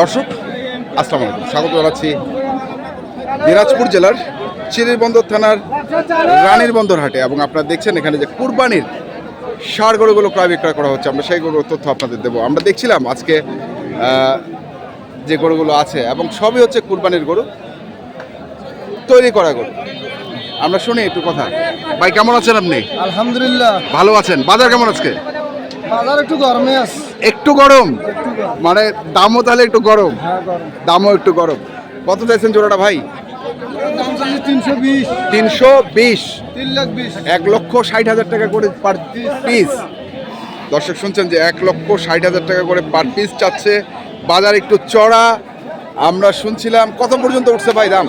দর্শক আসসালামু আলাইকুম। স্বাগত জানাচ্ছি দিনাজপুর জেলার চিরিরবন্দর থানার রানীর বন্দর হাটে এবং আপনারা দেখছেন এখানে যে কুরবানির সার গরুগুলো ক্রয় বিক্রয় করা হচ্ছে আমরা সেই গরুর তথ্য আপনাদের দেবো। আমরা দেখছিলাম আজকে যে গরুগুলো আছে এবং সবই হচ্ছে কুরবানির গরু তৈরি করা গরু। আমরা শুনি একটু কথা। ভাই কেমন আছেন আপনি? আলহামদুলিল্লাহ। ভালো আছেন। বাজার কেমন আজকে? বাজার একটু গরমে আছে। একটু গরম? মানে দামও তাহলে একটু গরম। দামও একটু গরম। কত চাইছেন জোড়াটা ভাই? তিনশো বিশ। এক লক্ষ ষাট হাজার টাকা করে পার পিস দর্শক শুনছেন যে এক লক্ষ ষাট হাজার টাকা করে পার পিস চাচ্ছে। বাজার একটু চড়া। আমরা শুনছিলাম কত পর্যন্ত উঠছে ভাই দাম?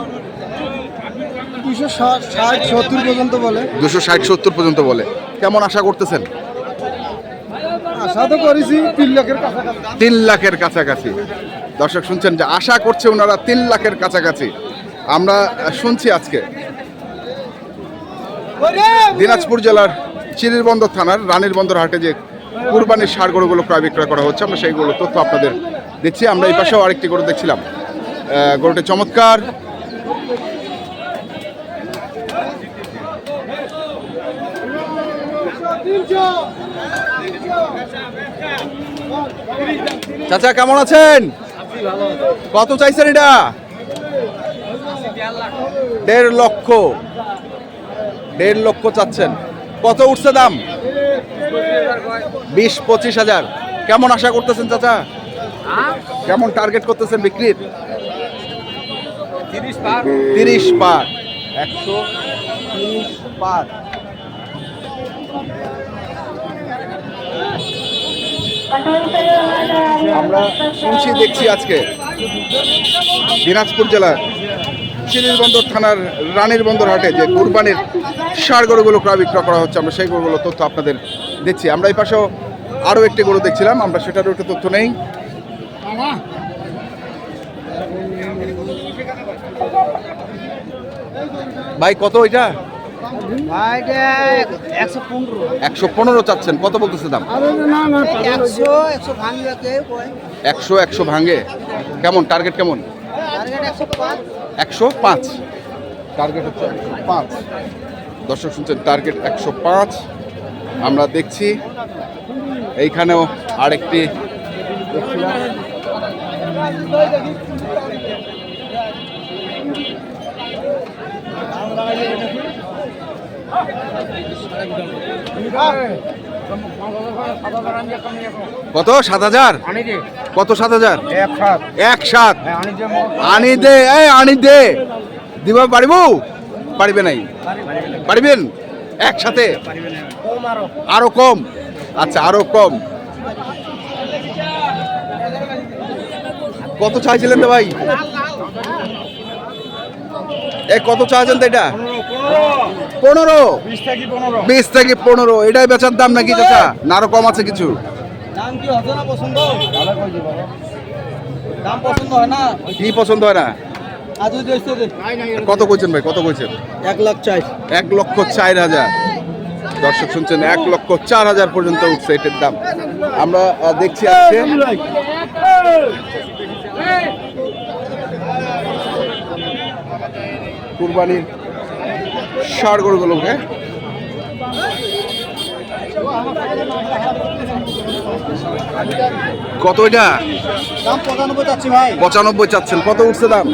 দুশো ষাট ষাট সত্তর পর্যন্ত বলে। দুশো ষাট সত্তর পর্যন্ত বলে। কেমন আশা করতেছেন? তিন লাখের কাছাকাছি। দর্শক, শুনছেন যে আশা করছে ওনারা তিন লাখের কাছাকাছি। আমরা শুনছি আজকে। দিনাজপুর জেলার চিরিরবন্দর থানার রানীর বন্দর হাটে যে কুরবানির সার গরুগুলো ক্রয় বিক্রয় করা হচ্ছে, আমরা সেইগুলো তথ্য আপনাদের দিচ্ছি। আমরা এই পাশেও আরেকটি গরু দেখছিলাম। গরুটি চমৎকার। চাচা, কেমন আছেন? কত চাইছেন এটা? দেড় লক্ষ। দেড় লক্ষ চাচ্ছেন। কত উঠছে দাম? বিশ, পঁচিশ হাজার। কেমন আশা করতেছেন চাচা? কেমন টার্গেট করতেছেন বিক্রির? তিরিশ পার। একশো তিরিশ পার। আমরা শুনছি, দেখছি আজকে দিনাজপুর জেলার চিনিরবন্দর থানার রানীর বন্দর হাটে যে কুরবানির সার গরুগুলো ক্রয় বিক্রয় করা হচ্ছে, আমরা সেই গরুগুলো তথ্য আপনাদের দিচ্ছি। আমরা এই পাশেও আরও একটি গরু দেখছিলাম, আমরা সেটারও একটু তথ্য নেই। ভাই, কত ওইটা একশো পনেরো। চাচ্ছেন কত বলতেছে দাম? একশো একশো ভাঙে। কেমন টার্গেট কেমন? একশো পাঁচ। একশো পাঁচ। টার্গেট হচ্ছে একশো পাঁচ। দর্শক শুনছেন টার্গেট একশো পাঁচ। আমরা দেখছি এইখানেও আরেকটি দেখছিলাম। কত? সাত হাজার? কত সাত হাজার? এক সাত। আনি দে আনি দে দিবা পারিব পারিবে নাই? পারিবেন একসাথে? আরও কম? আচ্ছা আরও কম। কত চাইছিলেন তো ভাই? এ কত চাইছেন তো এটা? পনেরো। বিশ থেকে পনেরো। এটাই বেচার দাম নাকি চাচা? না আরও কম আছে কিছু। দাম কি পছন্দ? হয় না? হয় কত কইছেন ভাই কত কইছেন? এক লাখ চাই এক লক্ষ চার হাজার। দর্শক শুনছেন এক লক্ষ চার হাজার পর্যন্ত উঠছে এটার দাম। আমরা দেখছি আজকে। কুরবানির সার গরুগুলোকে কত এটা? পঁচানব্বই চাচ্ছেন। কত উঠছে দাম?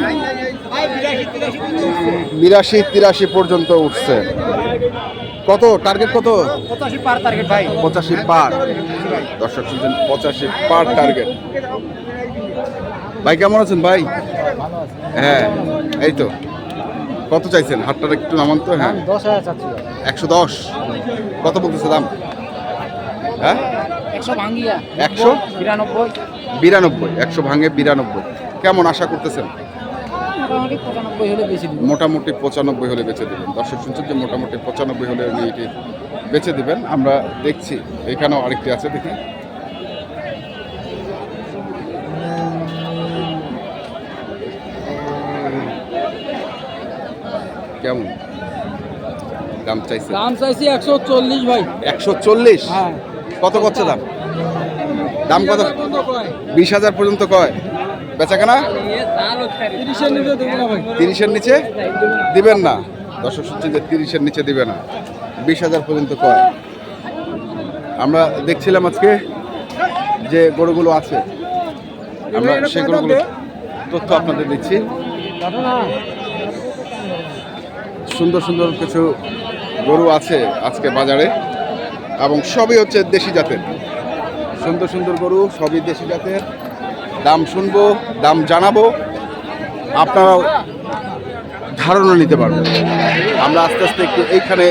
বিরাশি তিরাশি পর্যন্ত উঠছে। কত? টার্গেট কত? পঁচাশি পার দর্শক শুনছেন পঁচাশি পার টার্গেট ভাই কেমন আছেন ভাই? হ্যাঁ এই তো। কত চাইছেন? হাটটার একটু নামান তো হ্যাঁ। দশ হাজার চাচ্ছি। একশো দশ? কত বলতেছে দাম? হ্যাঁ? একশো বিরানব্বই। বিরানব্বই। একশো ভাঙে বিরানব্বই। কেমন আশা করতেছেন? মোটামুটি পঁচানব্বই হলে বেচে দেবেন। দর্শক শুনছেন যে মোটামুটি পঁচানব্বই হলে উনি এটি বেচে দেবেন। আমরা দেখছি। এখানেও আরেকটি আছে দেখি। কেমন দাম চাইছে? দাম চাইছি একশো চল্লিশ ভাই। একশো চল্লিশ? হ্যাঁ। কত করছে দাম? দাম কত? বিশ হাজার পর্যন্ত কয়। বেচা কেনা? তিরিশের নিচে দিবেন না। দর্শক শুনছেন যে তিরিশের নিচে দিবে না। বিশ হাজার পর্যন্ত কয়। আমরা দেখছিলাম আজকে যে গরুগুলো আছে। আমরা সেই গরুগুলো তথ্য আপনাদের দিচ্ছি। সুন্দর সুন্দর কিছু গরু আছে আজকে বাজারে, এবং সবই হচ্ছে দেশি জাতের। সুন্দর সুন্দর গরু, সবই দেশি জাতের। দাম শুনব, দাম জানাব, আপনারাও ধারণা নিতে পারবেন। আমরা আস্তে আস্তে একটু এইখানে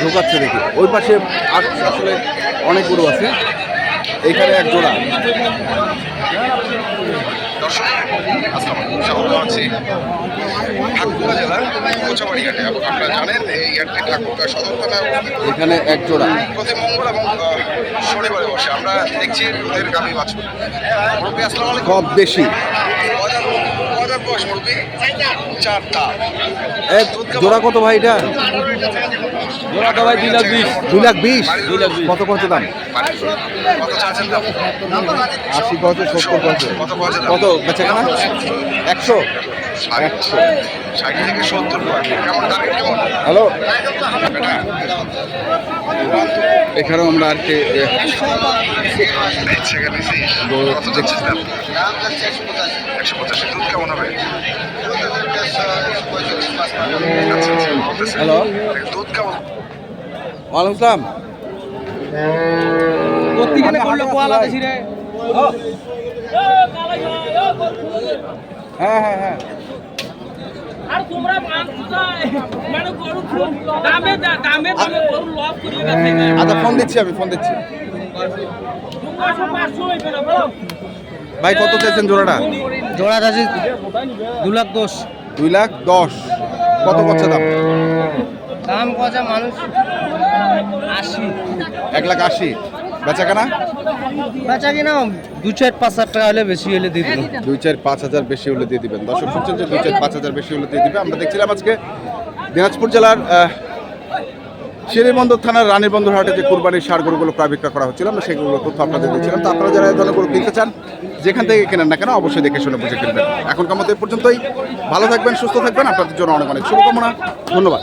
ঢোকাচ্ছে দেখি। ওই পাশে আসলে অনেক গরু আছে। এইখানে এক জোড়া। দর্শক আসসালামু জানাচ্ছি ঠাকুরগাঁ জেলার কোচাবাড়ি আপনারা জানেন এই হাটটি ঠাকুরগাঁ সদর থানা এখানে এক জোড়া। প্রতি মঙ্গল এবং শনিবারে বসে আমরা দেখছি দুধের গাভী বাছুর মুরব্বী আসসালামু আলাইকুম। কম বেশি। চারটা। জোড়া কত ভাই এটা? জোড়া তো ভাই দুই লাখ বিশ। কত কত দাম কত চাচ্ছেন আশি কত সত্তর কত কত কত দাম? কত বেচে কেনা? একশো? হ্যালো? এখানেও আমরা আর কি। হ্যালো? দুধ কেমন ওয়ালাইকুম আসসালাম প্রত্যেকখানে করলে কোয়ালা বেশি রে হ্যাঁ হ্যাঁ হ্যাঁ। আর তোমরা মানে গরু দামে দামে দামে গরু লস করিয়ে আচ্ছা ফোন দিচ্ছি আমি ফোন দিচ্ছি। দুশো ভাই কত চাইছেন জোড়াটা? জোড়া আছে দু লাখ দশ। দুই লাখ দশ। কত করছে দাম? দাম কজা মানুষ আশি। এক লাখ আশি। বেচা কেনা? বেচা কিনা দু চার পাঁচ হাজার টাকা হলে বেশি হলে দিয়ে দিন দুই চার পাঁচ হাজার বেশি হলে দিয়ে দিবেন। দর্শক শুনছেন যে দুই চার পাঁচ হাজার বেশি হলে দিয়ে দিবে। আমরা দেখছিলাম আজকে দিনাজপুর জেলার শ্রীবন্দর থানার রানীবন্দর হাটে যে কুরবানির সার গরুগুলো প্রায় বিক্রয় করা হচ্ছিল আমরা সেগুলো তথ্য আপনাদের দিচ্ছিলাম তো আপনারা যারা ধরনের কিনতে চান যেখান থেকে কেনেন না কেন অবশ্যই দেখে শুনে বুঝে কিনবেন। এখনকার মতো পর্যন্তই। ভালো থাকবেন সুস্থ থাকবেন। আপনাদের জন্য অনেক অনেক শুভকামনা। ধন্যবাদ।